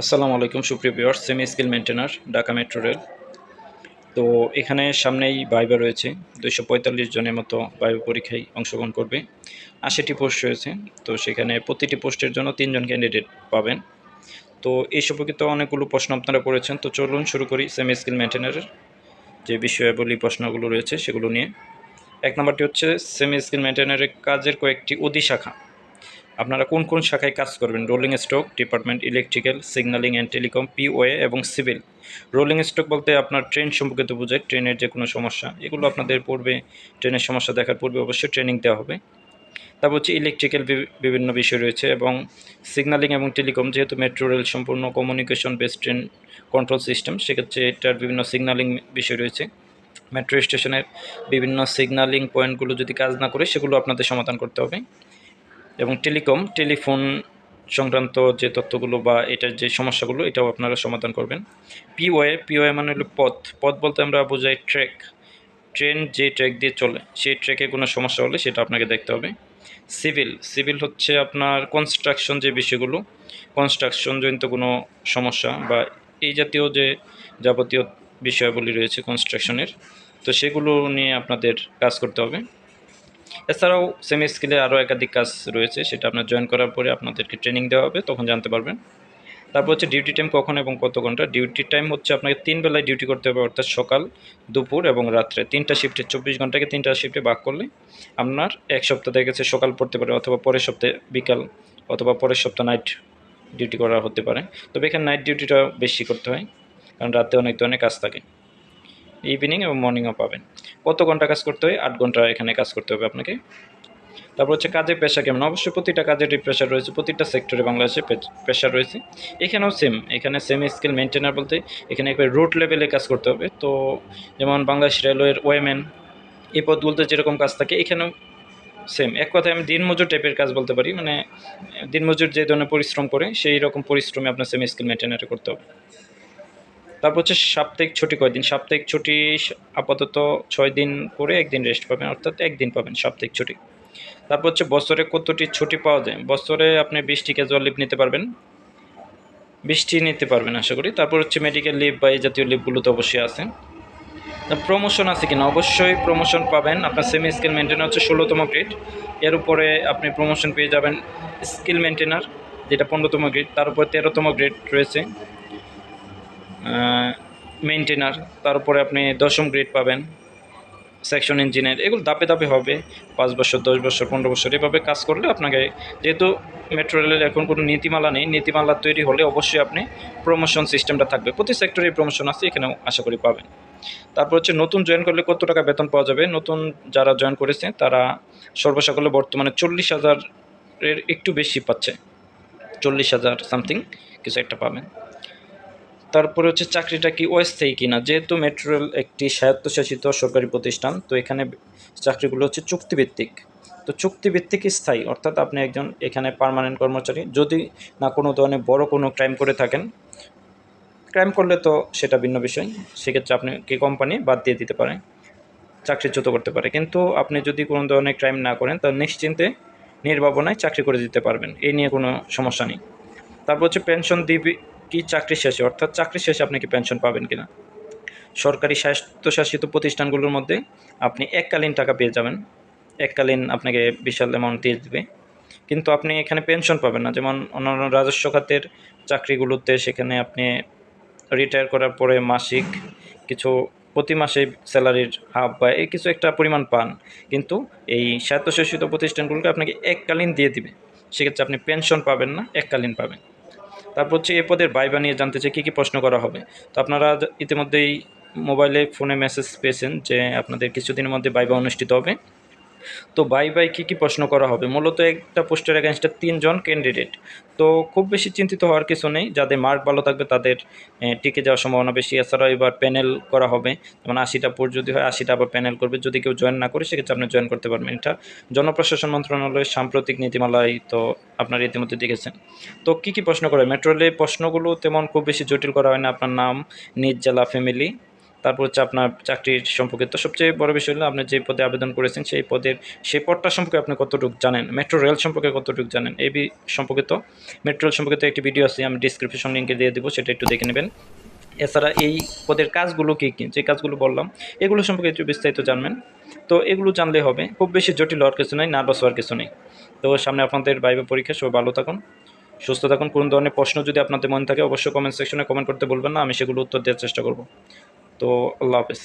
আসসালামু আলাইকুম, সুপ্রিয় viewers semi skill maintainer Dhaka metro rail তো এখানে সামনেই ভাইবা রয়েছে, দুইশো পঁয়তাল্লিশ জনের মতো ভাইবা পরীক্ষায় অংশগ্রহণ করবে। আশিটি পোস্ট রয়েছে, তো সেখানে প্রতিটি পোস্টের জন্য তিনজন ক্যান্ডিডেট পাবেন। তো এই সম্পর্কিত অনেকগুলো প্রশ্ন আপনারা করেছেন তো চলুন শুরু করি সেমি স্কিল মেনটেনারের যে বিষয়াবলী প্রশ্নগুলো রয়েছে সেগুলো নিয়ে। এক নম্বরটি হচ্ছে সেমি স্কিল মেনটেনারের কাজের কয়েকটি অধিশাখা। আপনারা কোন কোন শাখায় কাজ করবেন? Rolling stock department electrical signalling and telecom P O A এবং সিভিল রোলিং স্টক বলতে আপনার ট্রেন সম্পর্কিত বোঝায় ট্রেনের যে কোনো সমস্যা। এগুলো আপনাদের পূর্বে ট্রেনের সমস্যা দেখার পূর্বে অবশ্যই ট্রেনিং দেওয়া হবে। তারপর হচ্ছে ইলেকট্রিক্যাল বিভিন্ন বিষয় রয়েছে এবং সিগন্যালিং এবং টেলিকম যেহেতু মেট্রো রেল সম্পূর্ণ communication based train control system সেক্ষেত্রে এটার বিভিন্ন সিগন্যালিং বিষয় রয়েছে। মেট্রো স্টেশনের বিভিন্ন সিগন্যালিং পয়েন্টগুলো যদি কাজ না করে, সেগুলো আপনাদের সমাধান করতে হবে। এবং টেলিকম, টেলিফোন সংক্রান্ত যে তথ্যগুলো বা এটার যে সমস্যাগুলো, এটাও আপনারা সমাধান করবেন। পিওয়ে পিওয়ে মানে হলো পথ। পথ বলতে আমরা বোঝাই ট্র্যাক। ট্রেন যে ট্র্যাক দিয়ে চলে, সেই ট্র্যাকে কোনো সমস্যা হলে সেটা আপনাকে দেখতে হবে। সিভিল সিভিল হচ্ছে আপনার কনস্ট্রাকশন যে বিষয়গুলো কনস্ট্রাকশন জনিত কোনো সমস্যা বা এই জাতীয় যে যাবতীয় বিষয়াবলী রয়েছে কনস্ট্রাকশনের তো সেগুলো নিয়ে আপনাদের কাজ করতে হবে। এছাড়াও সেমি স্কিলে আরও একাধিক কাজ রয়েছে, সেটা আপনার জয়েন করার পরে আপনাদেরকে ট্রেনিং দেওয়া হবে, তখন জানতে পারবেন। তারপর হচ্ছে ডিউটি টাইম কখন এবং কত ঘণ্টা? ডিউটি টাইম হচ্ছে আপনাকে তিন বেলায় ডিউটি করতে হবে, অর্থাৎ সকাল, দুপুর এবং রাত্রে। তিনটা শিফটে চব্বিশ ঘন্টাকে তিনটা শিফটে ভাগ করলে আপনার এক সপ্তাহ দেখা গেছে সকাল পড়তে পারে অথবা পরের সপ্তাহে বিকাল অথবা পরের সপ্তাহ নাইট ডিউটি করা হতে পারে। তবে এখানে নাইট ডিউটিটা বেশি করতে হয়, কারণ রাতে অনেক ধরনের কাজ থাকে। ইভিনিং এবং মর্নিংও পাবেন। কত ঘণ্টা কাজ করতে হয়? আট ঘণ্টা এখানে কাজ করতে হবে আপনাকে। তারপর হচ্ছে কাজের পেশা কেমন? অবশ্যই প্রতিটা কাজেরই প্রেশার রয়েছে, প্রতিটা সেক্টরে বাংলাদেশে প্রেশার রয়েছে। এখানেও সেম এখানে সেম স্কিল মেনটেনার বলতে এখানে একবার রুট লেভেলে কাজ করতে হবে। তো যেমন বাংলাদেশ রেলওয়ের ওয়েমেন এই পদগুলোতে যেরকম কাজ থাকে, এখানেও সেম এক কথায় আমি দিনমজুর টাইপের কাজ বলতে পারি মানে দিনমজুর যে ধরনের পরিশ্রম করে, সেই রকম পরিশ্রমে আপনার সেমি স্কিল মেনটেনারে করতে হবে। তারপর হচ্ছে সাপ্তাহিক ছুটি কয়দিন? সাপ্তাহিক ছুটি আপাতত ছয় দিন করে একদিন রেস্ট পাবেন, অর্থাৎ একদিন পাবেন সাপ্তাহিক ছুটি। তারপর হচ্ছে বছরে কতটি ছুটি পাওয়া যায়? বছরে আপনি বিশটি ক্যাজুয়াল লিভ নিতে পারবেন। বৃষ্টি নিতে পারবেন, আশা করি। তারপর হচ্ছে মেডিকেল লিভ বা এই জাতীয় লিভগুলো তো অবশ্যই আছে প্রমোশন আছে কিনা? অবশ্যই প্রমোশন পাবেন। আপনার সেমি স্কিল মেনটেনার হচ্ছে ষোলোতম গ্রেড এর উপরে আপনি প্রমোশন পেয়ে যাবেন স্কিল মেনটেনার যেটা পনেরোতম গ্রেড তার উপরে তেরোতম গ্রেড রয়েছে। মেনটেনার তারপরে আপনি দশম গ্রেড পাবেন সেকশন ইঞ্জিনিয়ার এগুলো দাপে দাপে হবে। পাঁচ বছর, দশ বছর, পনেরো বছর, এভাবে কাজ করলে আপনাকে, যেহেতু মেট্রো রেলের এখন কোনো নীতিমালা নেই, নীতিমালা তৈরি হলে অবশ্যই আপনি প্রমোশন সিস্টেমটা থাকবে। প্রতি সেক্টরে প্রমোশন আছে, এখানেও আশা করি পাবেন। তারপর হচ্ছে নতুন জয়েন করলে কত টাকা বেতন পাওয়া যাবে? নতুন যারা জয়েন করেছে, তারা সর্বসকলে বর্তমানে চল্লিশ হাজারের একটু বেশি পাচ্ছে। চল্লিশ হাজার সামথিং কিছু একটা পাবেন। তারপরে হচ্ছে চাকরিটা কি অস্থায়ী কিনা? যেহেতু মেট্রো রেল একটি স্বায়ত্তশাসিত সরকারি প্রতিষ্ঠান, তো এখানে চাকরিগুলো হচ্ছে চুক্তিভিত্তিক। তো চুক্তিভিত্তিক স্থায়ী, অর্থাৎ আপনি একজন এখানে পার্মানেন্ট কর্মচারী, যদি না কোনো ধরনের বড় কোনো ক্রাইম করে থাকেন ক্রাইম করলে তো সেটা ভিন্ন বিষয়। সেক্ষেত্রে আপনি কি কোম্পানি বাদ দিয়ে দিতে পারে চাকরিচ্যুত করতে পারে। কিন্তু আপনি যদি কোনো ধরনের ক্রাইম না করেন, তাহলে নিশ্চিন্তে নির্ভাবনায় চাকরি করে দিতে পারবেন। এই নিয়ে কোনো সমস্যা নেই। তারপর হচ্ছে পেনশন দিবি কি চাকরি শেষে? অর্থাৎ চাকরি শেষে আপনি কি পেনশন পাবেন কিনা? সরকারি স্বায়ত্তশাসিত প্রতিষ্ঠানগুলোর মধ্যে আপনি এককালীন টাকা পেয়ে যাবেন। এককালীন আপনাকে বিশাল অ্যামাউন্ট দিয়ে দেবে। কিন্তু আপনি এখানে পেনশন পাবেন না। যেমন অন্যান্য রাজস্ব খাতের চাকরিগুলোতে সেখানে আপনি রিটায়ার করার পরে মাসিক কিছু প্রতি মাসে স্যালারির হাফ বা এই কিছু একটা পরিমাণ পান। কিন্তু এই স্বায়ত্তশাসিত প্রতিষ্ঠানগুলোকে আপনাকে এককালীন দিয়ে দিবে। সেক্ষেত্রে আপনি পেনশন পাবেন না, এককালীন পাবেন। তারপর হচ্ছে এ পদের বাইবা নিয়ে জানতে চাই কী কী প্রশ্ন করা হবে। তো আপনারা ইতিমধ্যেই মোবাইলে ফোনে মেসেজ পেয়েছেন যে আপনাদের কিছুদিনের মধ্যে বাইবা অনুষ্ঠিত হবে। তো বাই বাই কী কী প্রশ্ন করা হবে? মূলত একটা পোস্টের এগেনস্টে তিনজন ক্যান্ডিডেট তো খুব বেশি চিন্তিত হওয়ার কিছু নেই, যাদের মার্ক ভালো থাকবে তাদের টিকে যাওয়ার সম্ভাবনা বেশি। এছাড়াও এবার প্যানেল করা হবে, যেমন আশিটা পোস্ট যদি হয়, আশিটা আবার প্যানেল করবে। যদি কেউ জয়েন না করে, সেক্ষেত্রে আপনি জয়েন করতে পারবেন। এটা জনপ্রশাসন মন্ত্রণালয়ের সাম্প্রতিক নীতিমালায় তো আপনারা ইতিমধ্যে দেখেছেন। তো কী কী প্রশ্ন করে মেট্রো রেলের প্রশ্নগুলো তেমন খুব বেশি জটিল করা হয় না। আপনার নাম, নিজ জেলা ফ্যামিলি তারপর হচ্ছে আপনার চাকরির সম্পর্কিত সবচেয়ে বড় বিষয় হলো আপনি যে পদে আবেদন করেছেন, সেই পদের, সেই পদটা সম্পর্কে আপনি কতটুকু জানেন? মেট্রো রেল সম্পর্কে কতটুকু জানেন? এই সম্পর্কিত মেট্রো রেল সম্পর্কিত একটি ভিডিও আছে, আমি ডিসক্রিপশন লিঙ্কে দিয়ে দেবো, সেটা একটু দেখে নেবেন। এছাড়া এই পদের কাজগুলো কী কী? যে কাজগুলো বললাম, এগুলো সম্পর্কে একটু বিস্তারিত জানবেন। তো এগুলো জানলে হবে, খুব বেশি জটিল হওয়ার কিছু নেই নার্ভাস হওয়ার কিছু নেই। তো সামনে আপনাদের বাইবে পরীক্ষা সব ভালো থাকুন, সুস্থ থাকুন। কোন ধরনের প্রশ্ন যদি আপনাদের মনে থাকে, অবশ্যই কমেন্ট সেকশনে কমেন্ট করতে বলবেন না, আমি সেগুলো উত্তর দেওয়ার চেষ্টা করব। তো আল্লাহ হাফেজ।